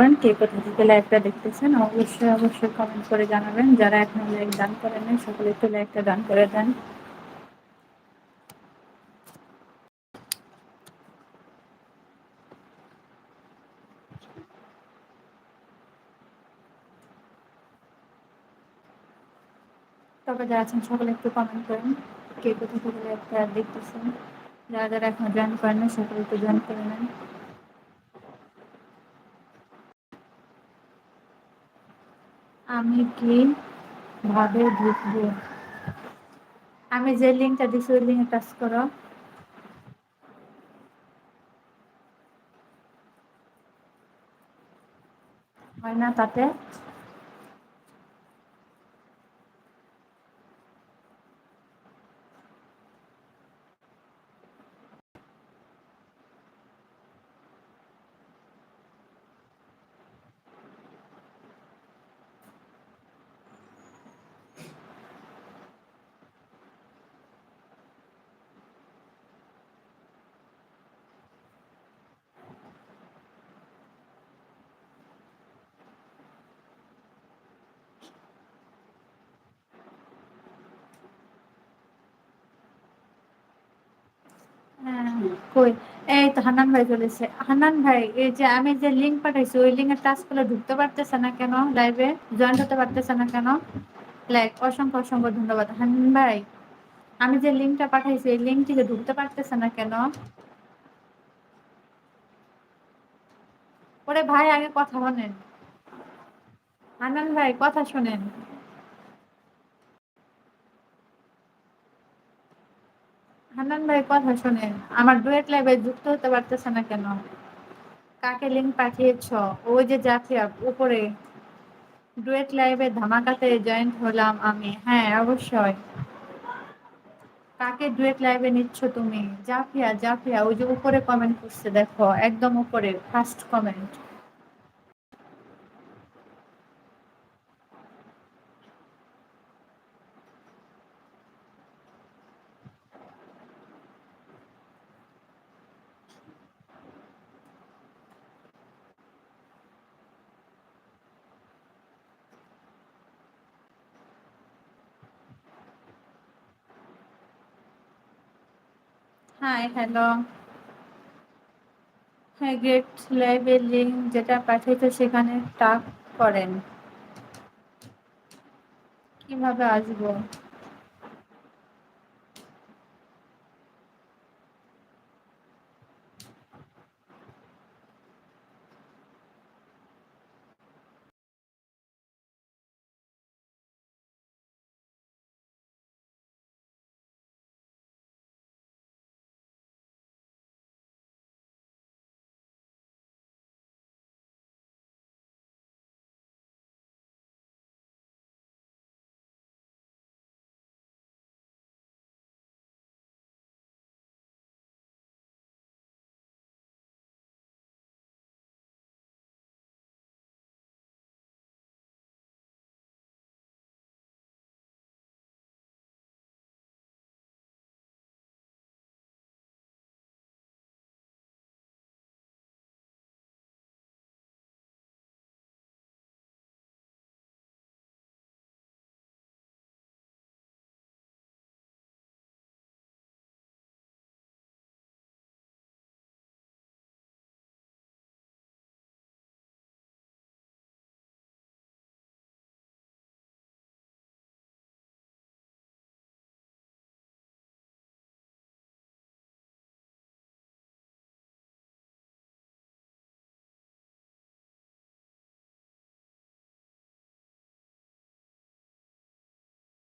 করেন, কে কোথা থেকে লাইভটা দেখতেছেন, অবশ্যই অবশ্যই কমেন্ট করে জানাবেন। যারা এখনও লাইক দান করেন সকলে একটু লাইকটা দান করে দেন। তবে যারা আছেন, সকলে একটু কমেন্ট করেন, কে কোথা থেকে লাইভটা দেখতেছেন। যারা যারা এখনও জয়েন করেন সকলে একটু জয়েন করে নেন। আমি কি ভাবে ঢুকবো আমি যে লিঙ্কটা দিছি, ওই লিঙ্কে টাচ করো। হয় না তাতে হ্যাঁ, কই? এই তো হান্নান ভাই চলেছে হান্নান ভাই, এই যে আমি যে লিঙ্ক পাঠাইছি, ওই লিঙ্কে টাচ করলে ঢুকতে পারতেছে না কেন? লাইভে জয়েন হতে পারতেছে না কেন? লাইক অসংখ্য অসংখ্য ধন্যবাদ। হান্নান ভাই, আমি যে লিঙ্কটা পাঠাইছি, এই লিঙ্ক ঢুকতে পারতেছে না কেন? ওরে ভাই, আগে কথা বলেন হান্নান ভাই, কথা শোনেন। হান্নান ভাই কথা শোনেন, আমার ডুয়েট লাইভে যুক্ত হতে পারতেছে না কেন? কাকে লিঙ্ক পাঠিয়েছ? ওই যে জাফিয়া উপরে ডুয়েট লাইভে ধামাকাতে জয়েন্ট হলাম আমি। হ্যাঁ অবশ্যই। কাকে ডুয়েট লাইভে নিচ্ছ তুমি? জাফিয়া জাফিয়া, ওই যে উপরে কমেন্ট করছে, দেখো, একদম উপরে ফার্স্ট কমেন্ট হাই হ্যালো হ্যাঁ গ্রেট লাইভের লিঙ্ক যেটা পাঠাইতে সেখানে টাক করেন। কীভাবে আসব?